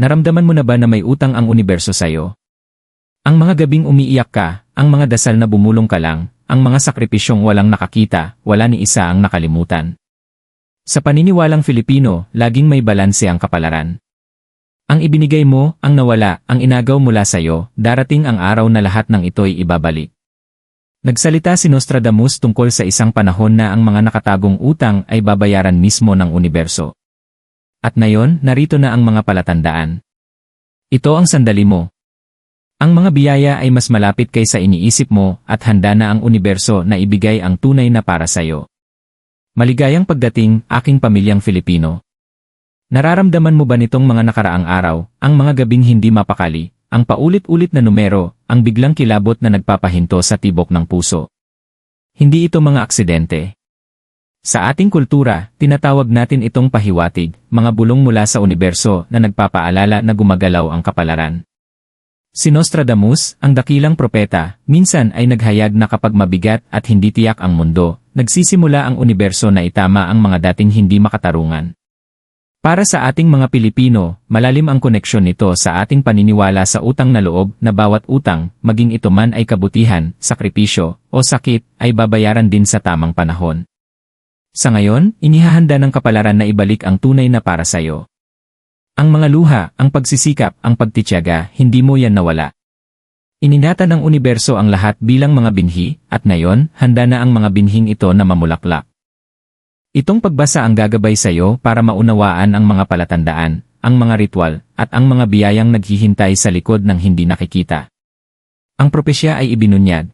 Naramdaman mo na ba na may utang ang universo sa'yo? Ang mga gabing umiiyak ka, ang mga dasal na bumulong ka lang, ang mga sakripisyong walang nakakita, wala ni isa ang nakalimutan. Sa paniniwalang Filipino, laging may balanse ang kapalaran. Ang ibinigay mo, ang nawala, ang inagaw mula sa'yo, darating ang araw na lahat ng ito'y ibabalik. Nagsalita si Nostradamus tungkol sa isang panahon na ang mga nakatagong utang ay babayaran mismo ng universo. At ngayon, narito na ang mga palatandaan. Ito ang sandali mo. Ang mga biyaya ay mas malapit kaysa iniisip mo at handa na ang universo na ibigay ang tunay na para sa'yo. Maligayang pagdating, aking pamilyang Filipino. Nararamdaman mo ba nitong mga nakaraang araw, ang mga gabing hindi mapakali, ang paulit-ulit na numero, ang biglang kilabot na nagpapahinto sa tibok ng puso? Hindi ito mga aksidente. Sa ating kultura, tinatawag natin itong pahiwatig, mga bulong mula sa universo na nagpapaalala na gumagalaw ang kapalaran. Si Nostradamus, ang dakilang propeta, minsan ay naghayag na kapag mabigat at hindi tiyak ang mundo, nagsisimula ang universo na itama ang mga dating hindi makatarungan. Para sa ating mga Pilipino, malalim ang koneksyon nito sa ating paniniwala sa utang na loob na bawat utang, maging ito man ay kabutihan, sakripisyo, o sakit, ay babayaran din sa tamang panahon. Sa ngayon, inihahanda ng kapalaran na ibalik ang tunay na para sa'yo. Ang mga luha, ang pagsisikap, ang pagtityaga, hindi mo yan nawala. Ininata ng universo ang lahat bilang mga binhi, at ngayon, handa na ang mga binhing ito na mamulaklak. Itong pagbasa ang gagabay sa iyo para maunawaan ang mga palatandaan, ang mga ritual, at ang mga biyayang naghihintay sa likod ng hindi nakikita. Ang propesya ay ibinunyag.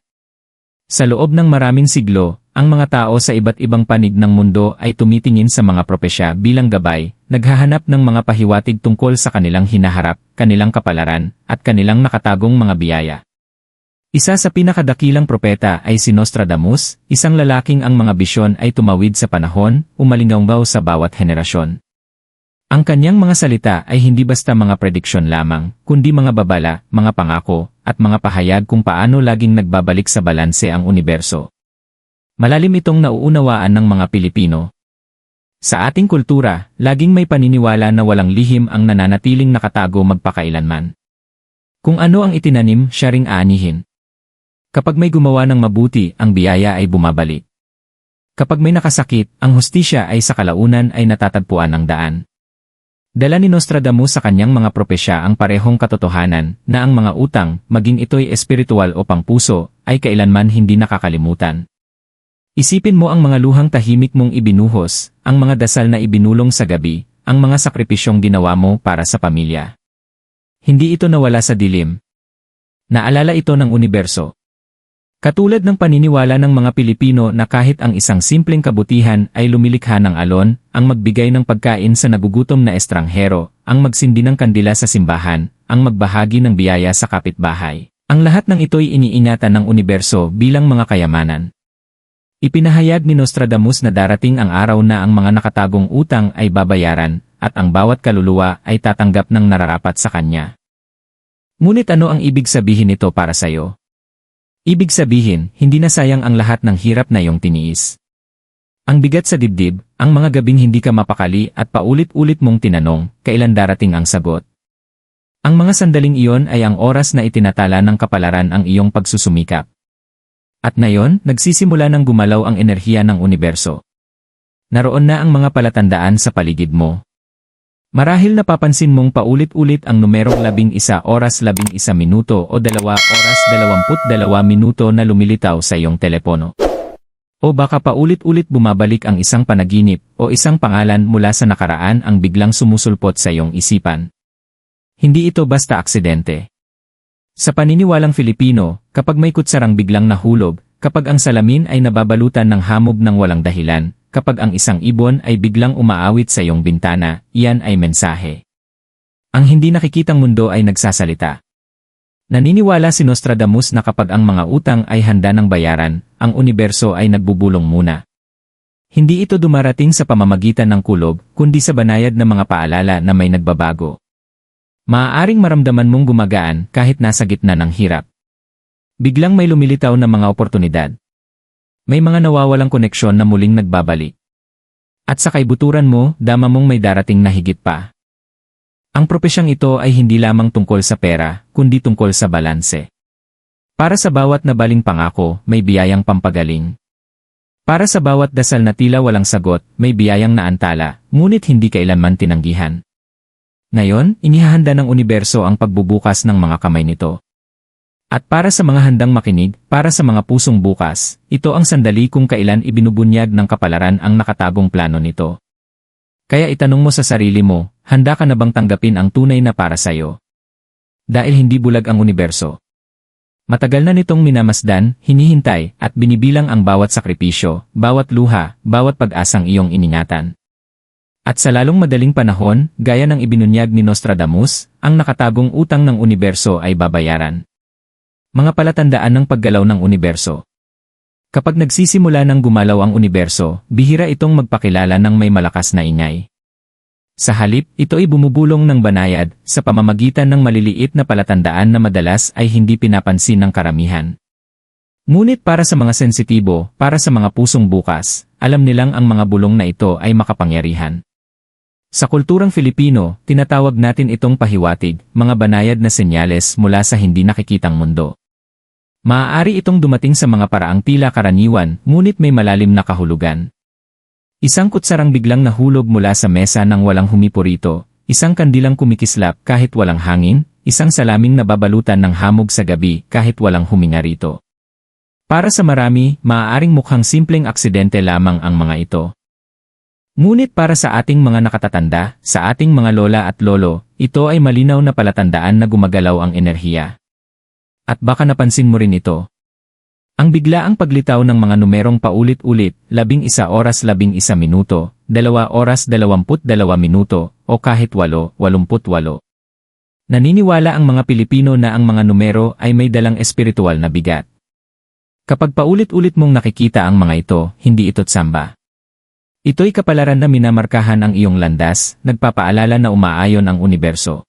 Sa loob ng maraming siglo, ang mga tao sa iba't ibang panig ng mundo ay tumitingin sa mga propesya bilang gabay, naghahanap ng mga pahiwatig tungkol sa kanilang hinaharap, kanilang kapalaran, at kanilang nakatagong mga biyaya. Isa sa pinakadakilang propeta ay si Nostradamus, isang lalaking ang mga bisyon ay tumawid sa panahon, umalinggaw sa bawat henerasyon. Ang kanyang mga salita ay hindi basta mga prediksyon lamang, kundi mga babala, mga pangako, at mga pahayag kung paano laging nagbabalik sa balanse ang universo. Malalim itong nauunawaan ng mga Pilipino. Sa ating kultura, laging may paniniwala na walang lihim ang nananatiling nakatago magpakailanman. Kung ano ang itinanim, siya ring aanihin. Kapag may gumawa ng mabuti, ang biyaya ay bumabalik. Kapag may nakasakit, ang hustisya ay sa kalaunan ay natatagpuan ng daan. Dala ni Nostradamus sa kanyang mga propesya ang parehong katotohanan na ang mga utang, maging ito'y espiritual o pangpuso, ay kailanman hindi nakakalimutan. Isipin mo ang mga luhang tahimik mong ibinuhos, ang mga dasal na ibinulong sa gabi, ang mga sakripisyong ginawa mo para sa pamilya. Hindi ito nawala sa dilim. Naalala ito ng universo. Katulad ng paniniwala ng mga Pilipino na kahit ang isang simpleng kabutihan ay lumilikha ng alon, ang magbigay ng pagkain sa nagugutom na estranghero, ang magsindi ng kandila sa simbahan, ang magbahagi ng biyaya sa kapitbahay. Ang lahat ng ito'y iniingatan ng universo bilang mga kayamanan. Ipinahayag ni Nostradamus na darating ang araw na ang mga nakatagong utang ay babayaran, at ang bawat kaluluwa ay tatanggap ng nararapat sa kanya. Ngunit ano ang ibig sabihin nito para sa iyo? Ibig sabihin, hindi na sayang ang lahat ng hirap na iyong tiniis. Ang bigat sa dibdib, ang mga gabing hindi ka mapakali at paulit-ulit mong tinanong, kailan darating ang sagot. Ang mga sandaling iyon ay ang oras na itinatala ng kapalaran ang iyong pagsusumikap. At ngayon, nagsisimula ng gumalaw ang enerhiya ng universo. Naroon na ang mga palatandaan sa paligid mo. Marahil napapansin mong paulit-ulit ang numerong labing isa oras labing isa minuto o dalawa oras dalawamput dalawa minuto na lumilitaw sa iyong telepono. O baka paulit-ulit bumabalik ang isang panaginip o isang pangalan mula sa nakaraan ang biglang sumusulpot sa iyong isipan. Hindi ito basta aksidente. Sa paniniwalang Filipino, kapag may kutsarang biglang nahulog, kapag ang salamin ay nababalutan ng hamog ng walang dahilan, kapag ang isang ibon ay biglang umaawit sa iyong bintana, iyan ay mensahe. Ang hindi nakikitang mundo ay nagsasalita. Naniniwala si Nostradamus na kapag ang mga utang ay handa ng bayaran, ang universo ay nagbubulong muna. Hindi ito dumarating sa pamamagitan ng kulob, kundi sa banayad na mga paalala na may nagbabago. Maaaring maramdaman mong gumagaan kahit nasa gitna ng hirap. Biglang may lumilitaw na mga oportunidad, may mga nawawalang koneksyon na muling nagbabalik. At sa kaibuturan mo, dama mong may darating na higit pa. Ang propesyang ito ay hindi lamang tungkol sa pera, kundi tungkol sa balanse. Para sa bawat nabaling pangako, may biyayang pampagaling. Para sa bawat dasal na tila walang sagot, may biyayang naantala, ngunit hindi kailanman tinanggihan. Ngayon, inihahanda ng universo ang pagbubukas ng mga kamay nito. At para sa mga handang makinig, para sa mga pusong bukas, ito ang sandali kung kailan ibinubunyag ng kapalaran ang nakatagong plano nito. Kaya itanong mo sa sarili mo, handa ka na bang tanggapin ang tunay na para sa'yo? Dahil hindi bulag ang universo. Matagal na nitong minamasdan, hinihintay, at binibilang ang bawat sakripisyo, bawat luha, bawat pag-asang iyong iningatan. At sa lalong madaling panahon, gaya ng ibinunyag ni Nostradamus, ang nakatagong utang ng universo ay babayaran. Mga palatandaan ng paggalaw ng universo. Kapag nagsisimula ng gumalaw ang universo, bihira itong magpakilala ng may malakas na ingay. Sa halip, ito ay bumubulong ng banayad sa pamamagitan ng maliliit na palatandaan na madalas ay hindi pinapansin ng karamihan. Ngunit para sa mga sensitibo, para sa mga pusong bukas, alam nilang ang mga bulong na ito ay makapangyarihan. Sa kulturang Filipino, tinatawag natin itong pahiwatig, mga banayad na senyales mula sa hindi nakikitang mundo. Maaari itong dumating sa mga paraang tila karaniwan, ngunit may malalim na kahulugan. Isang kutsarang biglang nahulog mula sa mesa nang walang humipo rito, isang kandilang kumikislap kahit walang hangin, isang salaming nababalutan ng hamog sa gabi kahit walang huminga rito. Para sa marami, maaaring mukhang simpleng aksidente lamang ang mga ito. Ngunit para sa ating mga nakatatanda, sa ating mga lola at lolo, ito ay malinaw na palatandaan na gumagalaw ang enerhiya. At baka napansin mo rin ito. Ang biglaang paglitaw ng mga numerong paulit-ulit, labing isa oras labing isa minuto, dalawa oras dalawamput dalawa minuto, o kahit walo, walumput walo. Naniniwala ang mga Pilipino na ang mga numero ay may dalang espiritual na bigat. Kapag paulit-ulit mong nakikita ang mga ito, hindi ito tsamba. Ito'y kapalaran na minamarkahan ang iyong landas, nagpapaalala na umaayon ang universo.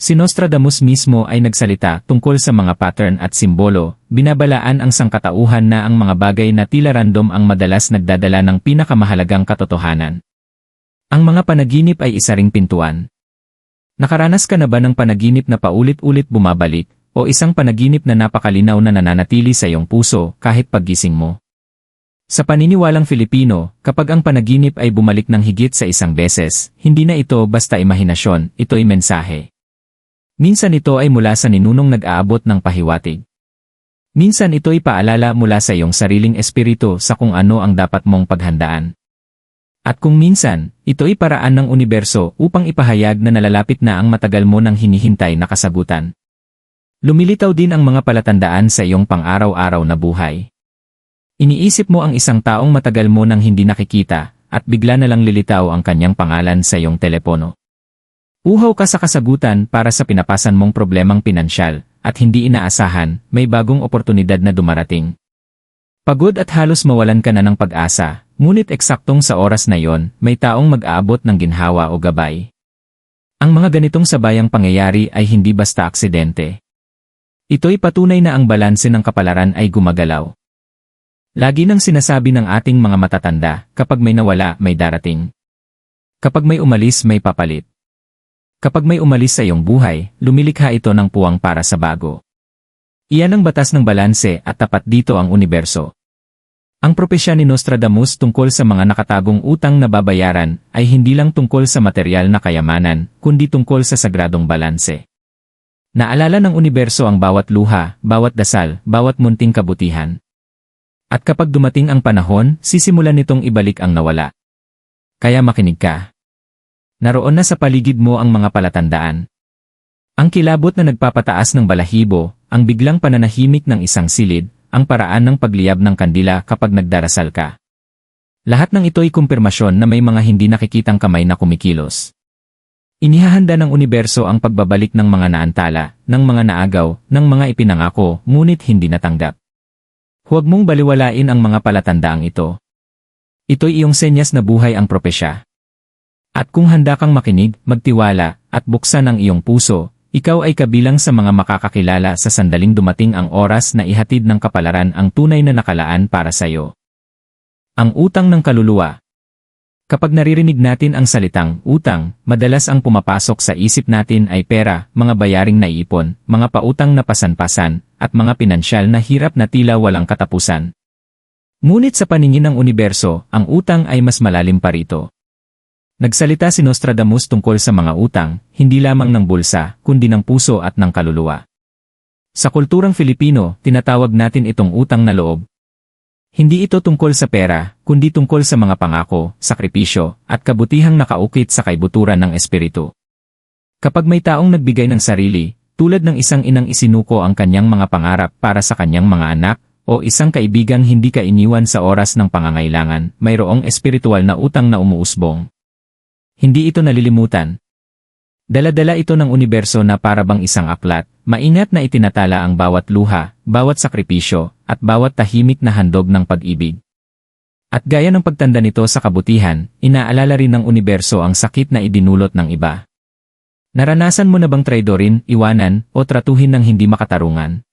Si Nostradamus mismo ay nagsalita tungkol sa mga pattern at simbolo, binabalaan ang sangkatauhan na ang mga bagay na tila random ang madalas nagdadala ng pinakamahalagang katotohanan. Ang mga panaginip ay isa ring pintuan. Nakaranas ka na ba ng panaginip na paulit-ulit bumabalik, o isang panaginip na napakalinaw na nananatili sa iyong puso kahit paggising mo? Sa paniniwalang Filipino, kapag ang panaginip ay bumalik ng higit sa isang beses, hindi na ito basta imahinasyon, ito'y mensahe. Minsan ito ay mula sa ninunong nag-aabot ng pahiwatig. Minsan ito'y paalala mula sa iyong sariling espiritu sa kung ano ang dapat mong paghandaan. At kung minsan, ito'y paraan ng universo upang ipahayag na nalalapit na ang matagal mo nang hinihintay na kasagutan. Lumilitaw din ang mga palatandaan sa iyong pang-araw-araw na buhay. Iniisip mo ang isang taong matagal mo nang hindi nakikita, at bigla na lang lilitaw ang kanyang pangalan sa iyong telepono. Uhaw ka sa kasagutan para sa pinapasan mong problemang pinansyal, at hindi inaasahan, may bagong oportunidad na dumarating. Pagod at halos mawalan ka na ng pag-asa, ngunit eksaktong sa oras na yon, may taong mag-aabot ng ginhawa o gabay. Ang mga ganitong sabayang pangyayari ay hindi basta aksidente. Ito'y patunay na ang balanse ng kapalaran ay gumagalaw. Lagi nang sinasabi ng ating mga matatanda, kapag may nawala, may darating. Kapag may umalis, may papalit. Kapag may umalis sa iyong buhay, lumilikha ito ng puwang para sa bago. Iyan ang batas ng balanse at tapat dito ang universo. Ang propesya ni Nostradamus tungkol sa mga nakatagong utang na babayaran ay hindi lang tungkol sa material na kayamanan, kundi tungkol sa sagradong balanse. Naalala ng universo ang bawat luha, bawat dasal, bawat munting kabutihan. At kapag dumating ang panahon, sisimulan nitong ibalik ang nawala. Kaya makinig ka. Naroon na sa paligid mo ang mga palatandaan. Ang kilabot na nagpapataas ng balahibo, ang biglang pananahimik ng isang silid, ang paraan ng pagliyab ng kandila kapag nagdarasal ka. Lahat ng ito ay kumpirmasyon na may mga hindi nakikitang kamay na kumikilos. Inihahanda ng universo ang pagbabalik ng mga naantala, ng mga naagaw, ng mga ipinangako, ngunit hindi natanggap. Huwag mong baliwalain ang mga palatandaang ito. Ito'y iyong senyas na buhay ang propesya. At kung handa kang makinig, magtiwala, at buksan ang iyong puso, ikaw ay kabilang sa mga makakakilala sa sandaling dumating ang oras na ihatid ng kapalaran ang tunay na nakalaan para sa iyo. Ang utang ng kaluluwa. Kapag naririnig natin ang salitang utang, madalas ang pumapasok sa isip natin ay pera, mga bayaring naiipon, mga pautang na pasan-pasan, at mga pinansyal na hirap na tila walang katapusan. Ngunit sa paningin ng universo, ang utang ay mas malalim pa rito. Nagsalita si Nostradamus tungkol sa mga utang, hindi lamang ng bulsa, kundi ng puso at ng kaluluwa. Sa kulturang Filipino, tinatawag natin itong utang na loob, hindi ito tungkol sa pera, kundi tungkol sa mga pangako, sakripisyo, at kabutihang nakaukit sa kaibuturan ng espiritu. Kapag may taong nagbigay ng sarili, tulad ng isang inang isinuko ang kanyang mga pangarap para sa kanyang mga anak, o isang kaibigang hindi ka iniwan sa oras ng pangangailangan, mayroong espiritual na utang na umuusbong. Hindi ito nalilimutan, Daladala ito ng universo na parabang isang aklat, maingat na itinatala ang bawat luha, bawat sakripisyo, at bawat tahimik na handog ng pag-ibig. At gaya ng pagtanda nito sa kabutihan, inaalala rin ng universo ang sakit na idinulot ng iba. Naranasan mo na bang traidorin, iwanan, o tratuhin ng hindi makatarungan?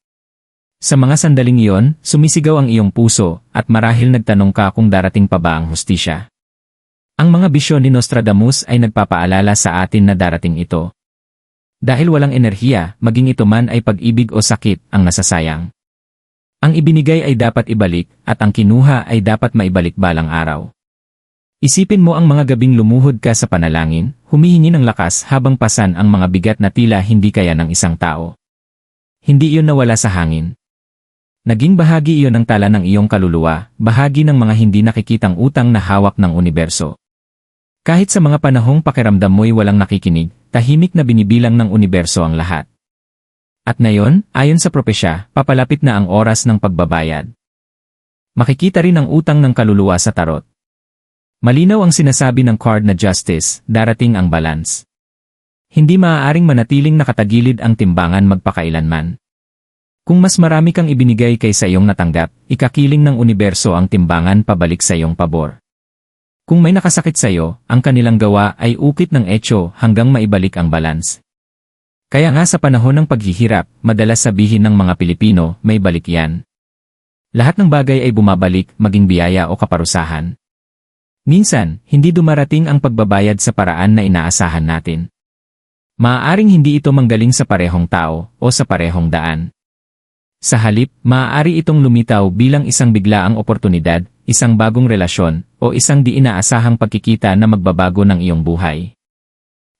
Sa mga sandaling iyon, sumisigaw ang iyong puso, at marahil nagtanong ka kung darating pa ba ang hustisya. Ang mga bisyon ni Nostradamus ay nagpapaalala sa atin na darating ito. Dahil walang enerhiya, maging ito man ay pag-ibig o sakit, ang nasasayang. Ang ibinigay ay dapat ibalik, at ang kinuha ay dapat maibalik balang araw. Isipin mo ang mga gabing lumuhod ka sa panalangin, humihingi ng lakas habang pasan ang mga bigat na tila hindi kaya ng isang tao. Hindi iyon nawala sa hangin. Naging bahagi iyon ng tala ng iyong kaluluwa, bahagi ng mga hindi nakikitang utang na hawak ng universo. Kahit sa mga panahong pakiramdam mo'y walang nakikinig, tahimik na binibilang ng universo ang lahat. At ngayon, ayon sa propesya, papalapit na ang oras ng pagbabayad. Makikita rin ang utang ng kaluluwa sa tarot. Malinaw ang sinasabi ng card na justice, darating ang balance. Hindi maaaring manatiling nakatagilid ang timbangan magpakailanman. Kung mas marami kang ibinigay kaysa iyong natanggap, ikakiling ng universo ang timbangan pabalik sa iyong pabor. Kung may nakasakit sa iyo, ang kanilang gawa ay ukit ng etyo hanggang maibalik ang balance. Kaya nga sa panahon ng paghihirap, madalas sabihin ng mga Pilipino, may balik yan. Lahat ng bagay ay bumabalik, maging biyaya o kaparusahan. Minsan, hindi dumarating ang pagbabayad sa paraan na inaasahan natin. Maaaring hindi ito manggaling sa parehong tao o sa parehong daan. Sa halip, maaari itong lumitaw bilang isang biglaang oportunidad, isang bagong relasyon, o isang di inaasahang pagkikita na magbabago ng iyong buhay.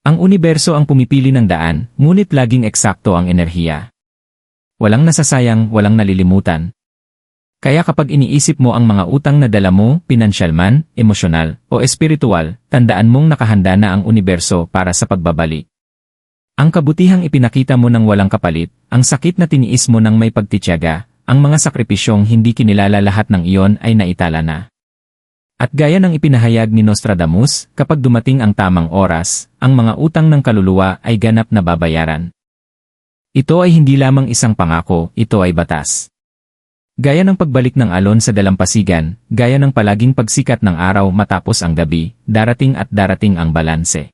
Ang universo ang pumipili ng daan, ngunit laging eksakto ang enerhiya. Walang nasasayang, walang nalilimutan. Kaya kapag iniisip mo ang mga utang na dala mo, pinansyal man, emosyonal, o espiritual, tandaan mong nakahanda na ang universo para sa pagbabalik. Ang kabutihang ipinakita mo ng walang kapalit, ang sakit na tiniis mo ng may pagtityaga, ang mga sakripisyong hindi kinilala lahat ng iyon ay naitala na. At gaya ng ipinahayag ni Nostradamus, kapag dumating ang tamang oras, ang mga utang ng kaluluwa ay ganap na babayaran. Ito ay hindi lamang isang pangako, ito ay batas. Gaya ng pagbalik ng alon sa dalampasigan, gaya ng palaging pagsikat ng araw matapos ang gabi, darating at darating ang balanse.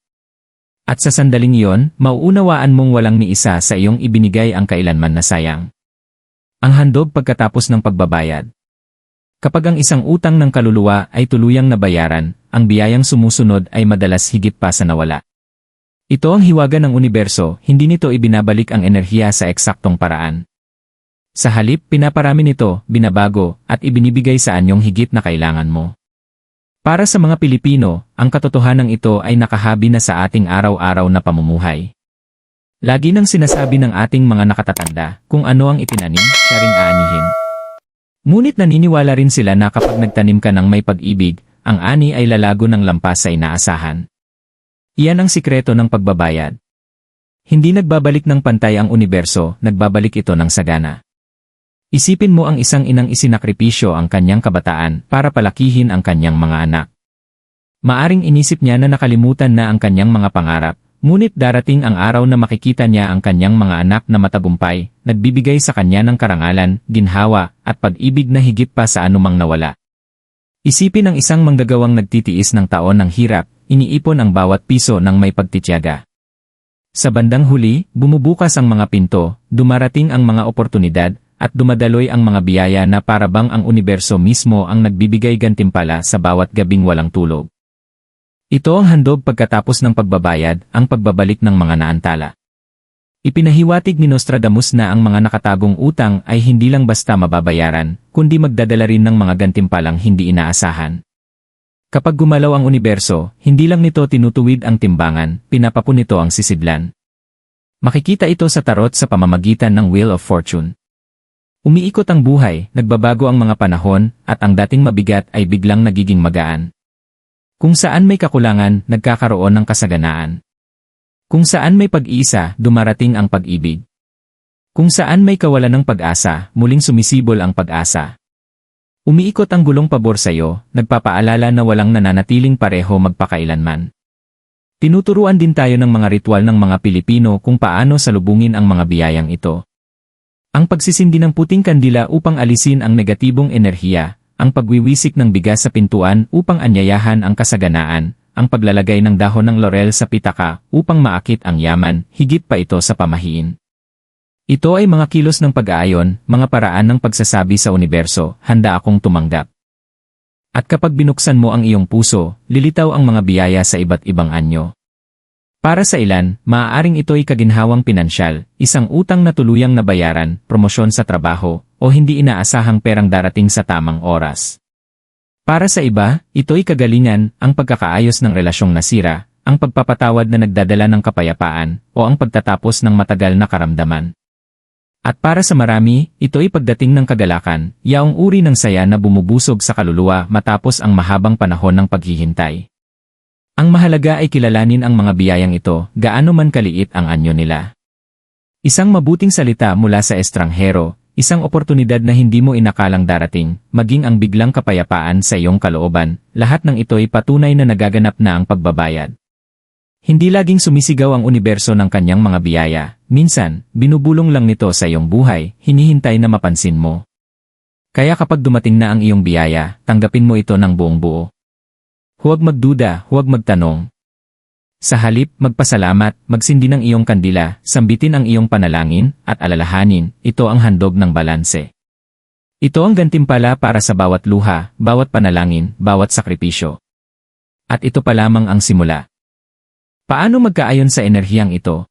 At sa sandaling iyon, mauunawaan mong walang ni isa sa iyong ibinigay ang kailanman na sayang. Ang handog pagkatapos ng pagbabayad. Kapag ang isang utang ng kaluluwa ay tuluyang nabayaran, ang biyayang sumusunod ay madalas higit pa sa nawala. Ito ang hiwaga ng universo, hindi nito ibinabalik ang enerhiya sa eksaktong paraan. Sa halip, pinaparami nito, binabago, at ibinibigay sa anyong higit na kailangan mo. Para sa mga Pilipino, ang katotohanan ito ay nakahabi na sa ating araw-araw na pamumuhay. Lagi nang sinasabi ng ating mga nakatatanda, kung ano ang itinanim, siya ring aanihin. Ngunit naniniwala rin sila na kapag nagtanim ka ng may pag-ibig, ang ani ay lalago ng lampas sa inaasahan. Iyan ang sikreto ng pagbabayad. Hindi nagbabalik ng pantay ang universo, nagbabalik ito ng sagana. Isipin mo ang isang inang isinakripisyo ang kanyang kabataan para palakihin ang kanyang mga anak. Maaring inisip niya na nakalimutan na ang kanyang mga pangarap, Ngunit darating ang araw na makikita niya ang kanyang mga anak na matagumpay, nagbibigay sa kanya ng karangalan, ginhawa, at pag-ibig na higit pa sa anumang nawala. Isipin ang isang manggagawang nagtitiis ng taon ng hirap, iniipon ang bawat piso ng may pagtityaga. Sa bandang huli, bumubukas ang mga pinto, dumarating ang mga oportunidad, at dumadaloy ang mga biyaya na parabang ang universo mismo ang nagbibigay gantimpala sa bawat gabing walang tulog. Ito ang handog pagkatapos ng pagbabayad, ang pagbabalik ng mga naantala. Ipinahiwatig ni Nostradamus na ang mga nakatagong utang ay hindi lang basta mababayaran, kundi magdadala rin ng mga gantimpalang hindi inaasahan. Kapag gumalaw ang universo, hindi lang nito tinutuwid ang timbangan, pinapapun nito ang sisidlan. Makikita ito sa tarot sa pamamagitan ng Wheel of Fortune. Umiikot ang buhay, nagbabago ang mga panahon, at ang dating mabigat ay biglang nagiging magaan. Kung saan may kakulangan, nagkakaroon ng kasaganaan. Kung saan may pag-iisa, dumarating ang pag-ibig. Kung saan may kawalan ng pag-asa, muling sumisibol ang pag-asa. Umiikot ang gulong pabor sa iyo, nagpapaalala na walang nananatiling pareho magpakailanman. Tinuturuan din tayo ng mga ritual ng mga Pilipino kung paano salubungin ang mga biyayang ito. Ang pagsisindi ng puting kandila upang alisin ang negatibong enerhiya, ang pagwiwisik ng bigas sa pintuan upang anyayahan ang kasaganaan, ang paglalagay ng dahon ng laurel sa pitaka upang maakit ang yaman, higit pa ito sa pamahiin. Ito ay mga kilos ng pag-aayon, mga paraan ng pagsasabi sa universo, handa akong tumanggap. At kapag binuksan mo ang iyong puso, lilitaw ang mga biyaya sa iba't ibang anyo. Para sa ilan, maaaring ito'y kaginhawang pinansyal, isang utang na tuluyang nabayaran, promosyon sa trabaho, o hindi inaasahang perang darating sa tamang oras. Para sa iba, ito'y kagalingan, ang pagkakaayos ng relasyong nasira, ang pagpapatawad na nagdadala ng kapayapaan, o ang pagtatapos ng matagal na karamdaman. At para sa marami, ito'y pagdating ng kagalakan, yaong uri ng saya na bumubusog sa kaluluwa matapos ang mahabang panahon ng paghihintay. Ang mahalaga ay kilalanin ang mga biyayang ito, gaano man kaliit ang anyo nila. Isang mabuting salita mula sa estranghero, Isang oportunidad na hindi mo inakalang darating, maging ang biglang kapayapaan sa iyong kalooban, lahat ng ito'y patunay na nagaganap na ang pagbabayad. Hindi laging sumisigaw ang universo ng kanyang mga biyaya, minsan, binubulong lang nito sa iyong buhay, hinihintay na mapansin mo. Kaya kapag dumating na ang iyong biyaya, tanggapin mo ito ng buong buo. Huwag magduda, huwag magtanong, sa halip, magpasalamat, magsindi ng iyong kandila, sambitin ang iyong panalangin, at alalahanin, ito ang handog ng balanse. Ito ang gantimpala para sa bawat luha, bawat panalangin, bawat sakripisyo. At ito pa lamang ang simula. Paano magkaayon sa enerhiyang ito?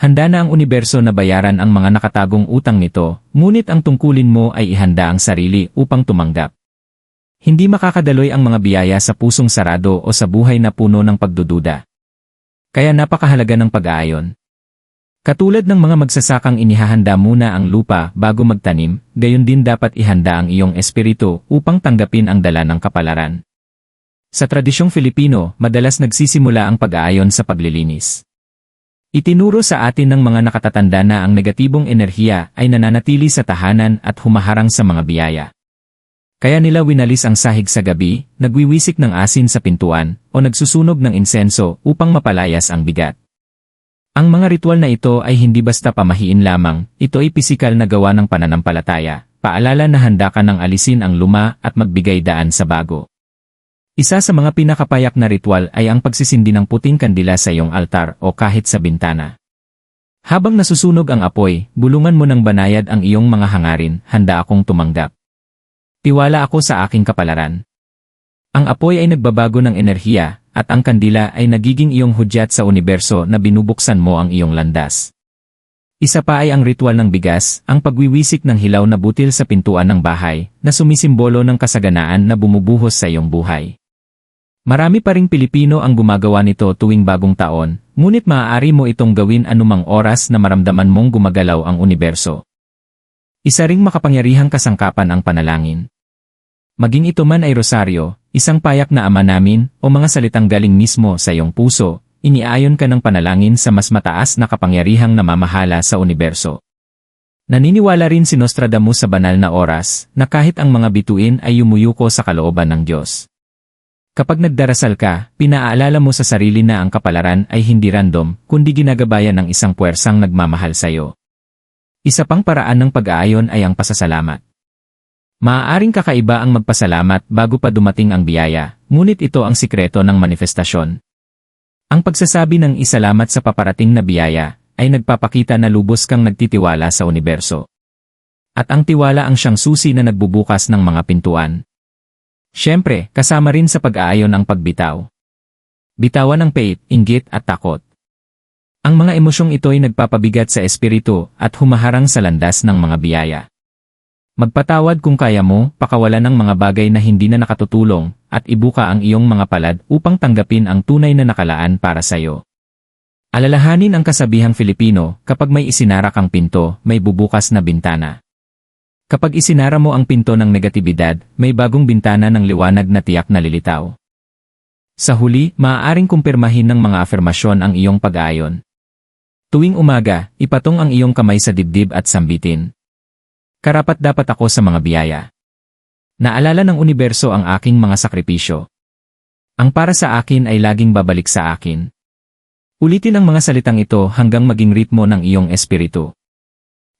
Handa na ang universo na bayaran ang mga nakatagong utang nito, ngunit ang tungkulin mo ay ihanda ang sarili upang tumanggap. Hindi makakadaloy ang mga biyaya sa pusong sarado o sa buhay na puno ng pagdududa. Kaya napakahalaga ng pag-aayon. Katulad ng mga magsasakang inihahanda muna ang lupa bago magtanim, gayon din dapat ihanda ang iyong espiritu upang tanggapin ang dala ng kapalaran. Sa tradisyong Filipino, madalas nagsisimula ang pag-aayon sa paglilinis. Itinuro sa atin ng mga nakatatanda na ang negatibong enerhiya ay nananatili sa tahanan at humaharang sa mga biyaya. Kaya nila winalis ang sahig sa gabi, nagwiwisik ng asin sa pintuan, o nagsusunog ng insenso upang mapalayas ang bigat. Ang mga ritual na ito ay hindi basta pamahiin lamang, ito ay pisikal na gawa ng pananampalataya, paalala na handa ka ng alisin ang luma at magbigay daan sa bago. Isa sa mga pinakapayak na ritual ay ang pagsisindi ng puting kandila sa iyong altar o kahit sa bintana. Habang nasusunog ang apoy, bulungan mo ng banayad ang iyong mga hangarin, handa akong tumanggap. Tiwala ako sa aking kapalaran. Ang apoy ay nagbabago ng enerhiya, at ang kandila ay nagiging iyong hudyat sa universo na binubuksan mo ang iyong landas. Isa pa ay ang ritual ng bigas, ang pagwiwisik ng hilaw na butil sa pintuan ng bahay, na sumisimbolo ng kasaganaan na bumubuhos sa iyong buhay. Marami pa ring Pilipino ang gumagawa nito tuwing bagong taon, ngunit maaari mo itong gawin anumang oras na maramdaman mong gumagalaw ang universo. Isa ring makapangyarihang kasangkapan ang panalangin. Maging ito man ay rosaryo, isang payak na ama namin, o mga salitang galing mismo sa iyong puso, iniayon ka ng panalangin sa mas mataas na kapangyarihang namamahala sa universo. Naniniwala rin si Nostradamus sa banal na oras, na kahit ang mga bituin ay yumuyuko sa kalooban ng Diyos. Kapag nagdarasal ka, pinaalala mo sa sarili na ang kapalaran ay hindi random, kundi ginagabayan ng isang puwersang nagmamahal sa iyo. Isa pang paraan ng pag-aayon ay ang pasasalamat. Maaaring kakaiba ang magpasalamat bago pa dumating ang biyaya, ngunit ito ang sikreto ng manifestasyon. Ang pagsasabi ng isalamat sa paparating na biyaya ay nagpapakita na lubos kang nagtitiwala sa universo. At ang tiwala ang siyang susi na nagbubukas ng mga pintuan. Siyempre, kasama rin sa pag-aayon ang pagbitaw. Bitawan ang pait, inggit at takot. Ang mga emosyong ito ay nagpapabigat sa espiritu at humaharang sa landas ng mga biyaya. Magpatawad kung kaya mo, pakawalan ng mga bagay na hindi na nakatutulong, at ibuka ang iyong mga palad upang tanggapin ang tunay na nakalaan para sa iyo. Alalahanin ang kasabihang Filipino, kapag may isinara kang pinto, may bubukas na bintana. Kapag isinara mo ang pinto ng negatibidad, may bagong bintana ng liwanag na tiyak na lilitaw. Sa huli, maaaring kumpirmahin ng mga afirmasyon ang iyong pag-aayon. Tuwing umaga, ipatong ang iyong kamay sa dibdib at sambitin. Karapat dapat ako sa mga biyaya. Naalala ng universo ang aking mga sakripisyo. Ang para sa akin ay laging babalik sa akin. Ulitin ang mga salitang ito hanggang maging ritmo ng iyong espiritu.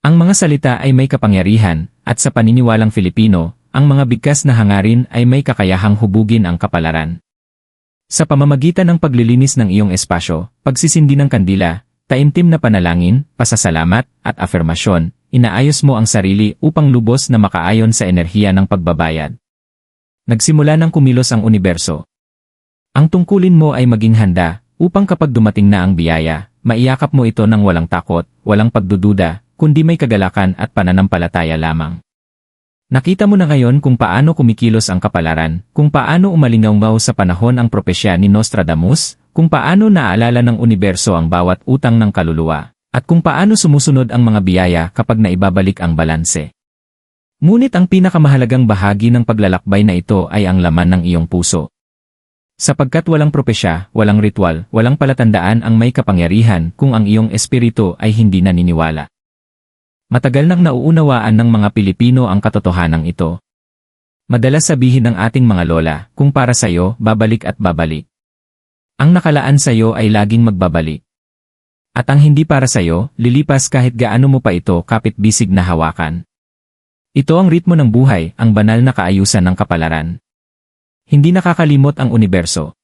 Ang mga salita ay may kapangyarihan, at sa paniniwalang Filipino, ang mga bigkas na hangarin ay may kakayahang hubugin ang kapalaran. Sa pamamagitan ng paglilinis ng iyong espasyo, pagsisindi ng kandila, taimtim na panalangin, pasasalamat, at afirmasyon, inaayos mo ang sarili upang lubos na makaayon sa enerhiya ng pagbabayad. Nagsimula ng kumilos ang universo. Ang tungkulin mo ay maging handa, upang kapag dumating na ang biyaya, maiyakap mo ito ng walang takot, walang pagdududa, kundi may kagalakan at pananampalataya lamang. Nakita mo na ngayon kung paano kumikilos ang kapalaran, kung paano umalingaw sa panahon ang propesya ni Nostradamus, kung paano naaalala ng universo ang bawat utang ng kaluluwa, at kung paano sumusunod ang mga biyaya kapag naibabalik ang balanse. Ngunit ang pinakamahalagang bahagi ng paglalakbay na ito ay ang laman ng iyong puso. Sapagkat walang propesya, walang ritual, walang palatandaan ang may kapangyarihan kung ang iyong espiritu ay hindi naniniwala. Matagal nang nauunawaan ng mga Pilipino ang katotohanan ito. Madalas sabihin ng ating mga lola, kung para sa iyo, babalik at babalik. Ang nakalaan sa iyo ay laging magbabalik. At ang hindi para sa iyo, lilipas kahit gaano mo pa ito kapit bisig na hawakan. Ito ang ritmo ng buhay, ang banal na kaayusan ng kapalaran. Hindi nakakalimot ang universo.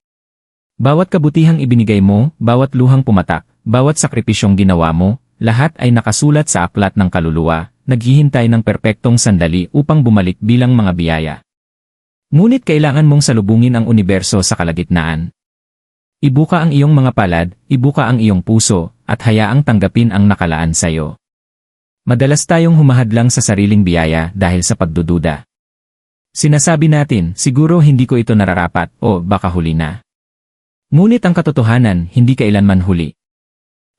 Bawat kabutihang ibinigay mo, bawat luhang pumatak, bawat sakripisyong ginawa mo, lahat ay nakasulat sa aklat ng kaluluwa, naghihintay ng perpektong sandali upang bumalik bilang mga biyaya. Ngunit kailangan mong salubungin ang universo sa kalagitnaan. Ibuka ang iyong mga palad, ibuka ang iyong puso, at hayaang tanggapin ang nakalaan sa iyo. Madalas tayong humahadlang sa sariling biyaya dahil sa pagdududa. Sinasabi natin, siguro hindi ko ito nararapat o baka huli na. Ngunit ang katotohanan, hindi kailanman huli.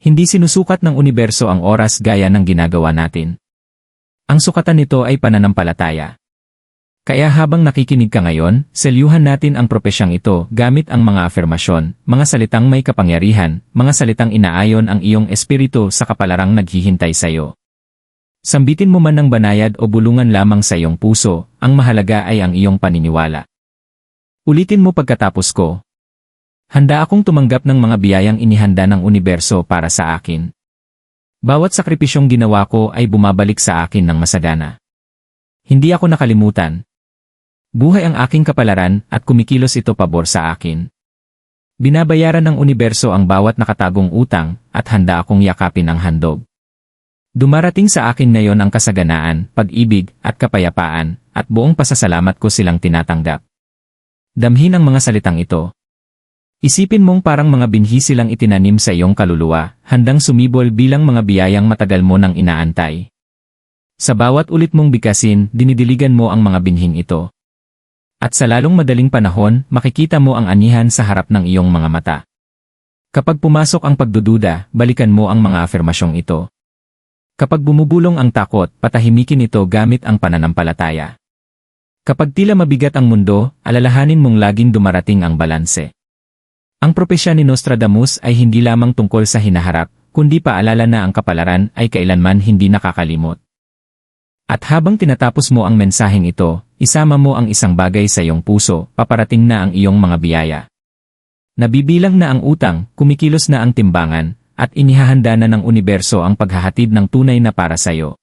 Hindi sinusukat ng universo ang oras gaya ng ginagawa natin. Ang sukatan nito ay pananampalataya. Kaya habang nakikinig ka ngayon, selyuhan natin ang propesyang ito gamit ang mga afirmasyon, mga salitang may kapangyarihan, mga salitang inaayon ang iyong espiritu sa kapalarang naghihintay sa iyo. Sambitin mo man ng banayad o bulungan lamang sa iyong puso, ang mahalaga ay ang iyong paniniwala. Ulitin mo pagkatapos ko, Handa akong tumanggap ng mga biyayang inihanda ng universo para sa akin. Bawat sakripisyong ginawa ko ay bumabalik sa akin ng masagana. Hindi ako nakalimutan. Buhay ang aking kapalaran at kumikilos ito pabor sa akin. Binabayaran ng universo ang bawat nakatagong utang at handa akong yakapin ang handog. Dumarating sa akin ngayon ang kasaganaan, pag-ibig at kapayapaan at buong pasasalamat ko silang tinatanggap. Damhin ang mga salitang ito, Isipin mong parang mga binhi silang itinanim sa iyong kaluluwa, handang sumibol bilang mga biyayang matagal mo nang inaantay. Sa bawat ulit mong bikasin, dinidiligan mo ang mga binhing ito. At sa lalong madaling panahon, makikita mo ang anihan sa harap ng iyong mga mata. Kapag pumasok ang pagdududa, balikan mo ang mga afirmasyong ito. Kapag bumubulong ang takot, patahimikin ito gamit ang pananampalataya. Kapag tila mabigat ang mundo, alalahanin mong laging dumarating ang balanse. Ang propesya ni Nostradamus ay hindi lamang tungkol sa hinaharap, kundi paalala na ang kapalaran ay kailanman hindi nakakalimot. At habang tinatapos mo ang mensaheng ito, isama mo ang isang bagay sa iyong puso, paparating na ang iyong mga biyaya. Nabibilang na ang utang, kumikilos na ang timbangan, at inihahanda na ng universo ang paghahatid ng tunay na para sa iyo.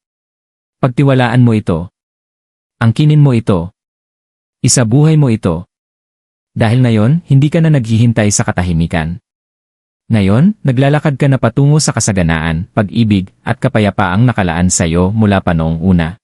Pagtiwalaan mo ito. Angkinin mo ito. Isabuhay mo ito. Dahil ngayon, hindi ka na naghihintay sa katahimikan. Ngayon, naglalakad ka na patungo sa kasaganaan, pag-ibig, at kapayapaang nakalaan sa iyo mula pa noong una.